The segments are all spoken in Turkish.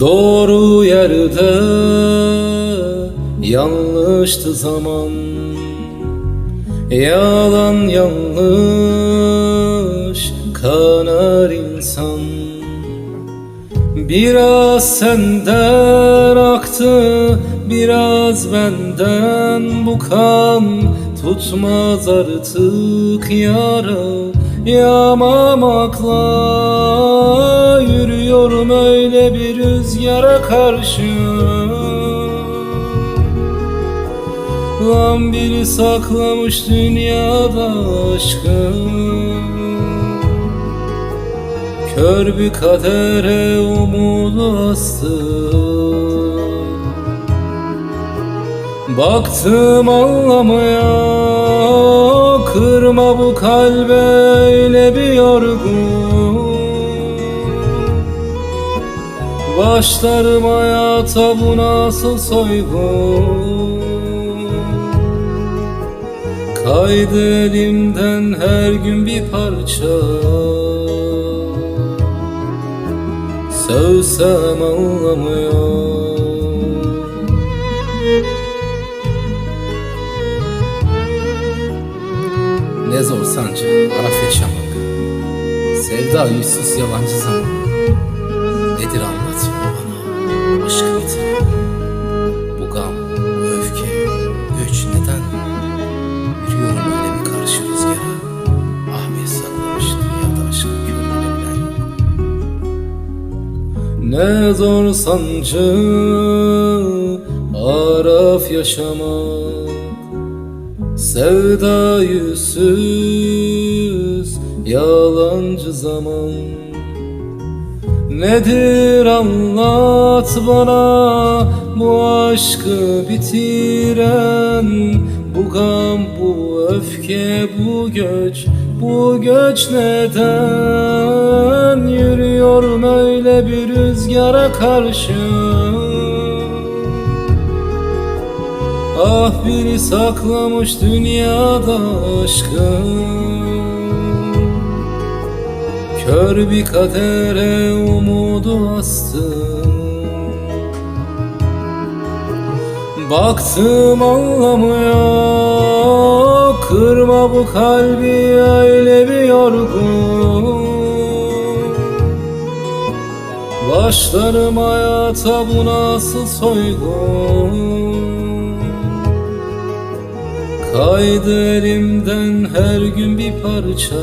Doğru yerde yanlıştı zaman. Yalan yanlış kanar insan. Biraz senden aktı biraz benden bu kan. Tutmaz artık yara yamamakla Yürüyorum öyle bir rüzgara karşı Lan biri saklamış dünyada aşkı Kör bir kadere umudu astı Baktım anlamaya Kırma bu kalbe öyle bir yorgun Başlarım hayata bu nasıl soygun? Kaydı elimden her gün bir parça. Sövsem anlamıyor. Ne zor sancı araf yaşamak Sevda yüzsüz yalancı zaman. Nedir anlat Ne zor sancı araf yaşamak. Sevda yüzsüz yalancı zaman. Nedir anlat bana bu aşkı bitiren? Bu gam, bu öfke, bu göç, bu göç neden Yürüyorum öyle bir rüzgara karşı? Ah biri saklamış dünyada aşkı Kör bir kadere umudu astı Baktım anlamıyor Kırma bu kalbi öyle bir yorgun. Başlarım hayata bu nasıl soygun? Kaydı elimden her gün bir parça.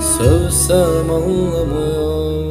Sövsem anlamıyor